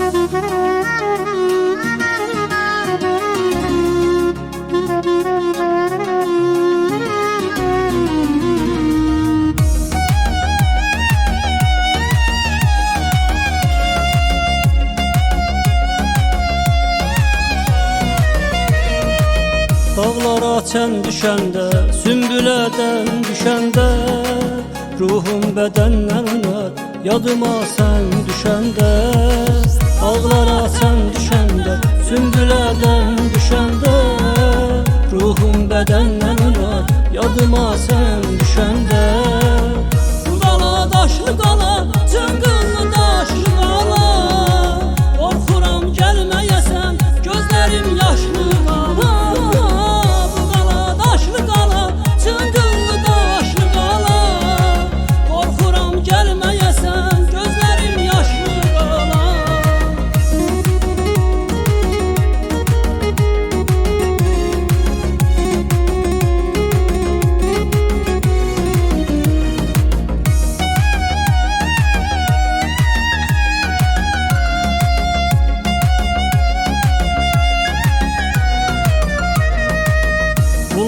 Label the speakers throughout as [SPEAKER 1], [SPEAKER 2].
[SPEAKER 1] Dağlar açan düşende, sümbüleden düşende. Ruhum öner, yadıma sen düşende Dağlar açan düşende, sümbüleden düşende. Ruhum bedenden öner, yadıma sen düşende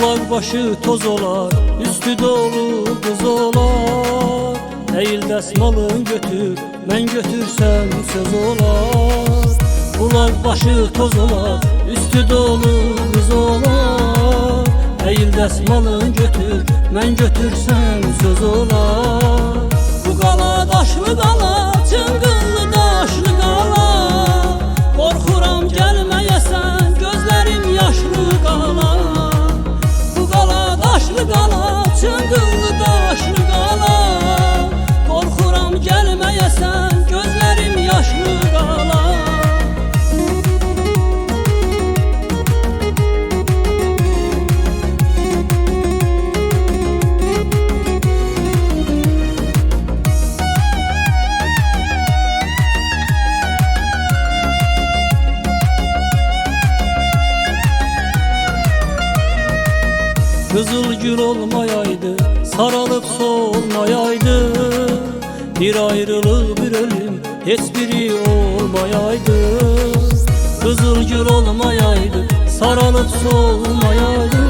[SPEAKER 1] Bulak başı toz olar, üstü dolu kız olar. Eğil desmalın götür, ben götürsem söz olar. Bulak başı toz olar, üstü dolu kız olar. Eğil desmalın götür, ben götürsem söz olar Kızıl gül olmayaydı, sarılıp solmayaydı. Bir ayrılık bir ölüm, hiçbiri olmayaydı. Kızıl gül olmayaydı, sarılıp solmayaydı.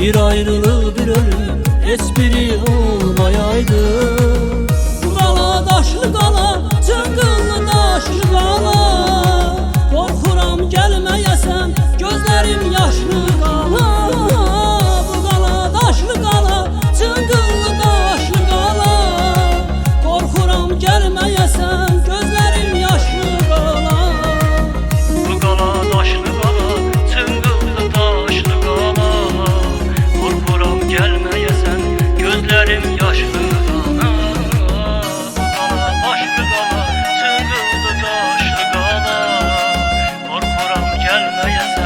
[SPEAKER 1] Bir ayrılık bir ölüm, hiçbiri olmayaydı. Qala daşlı qala, cıngıllı daşlı qala Qorxuram gəlməyəsən, gözlərim yaşlı Adiós.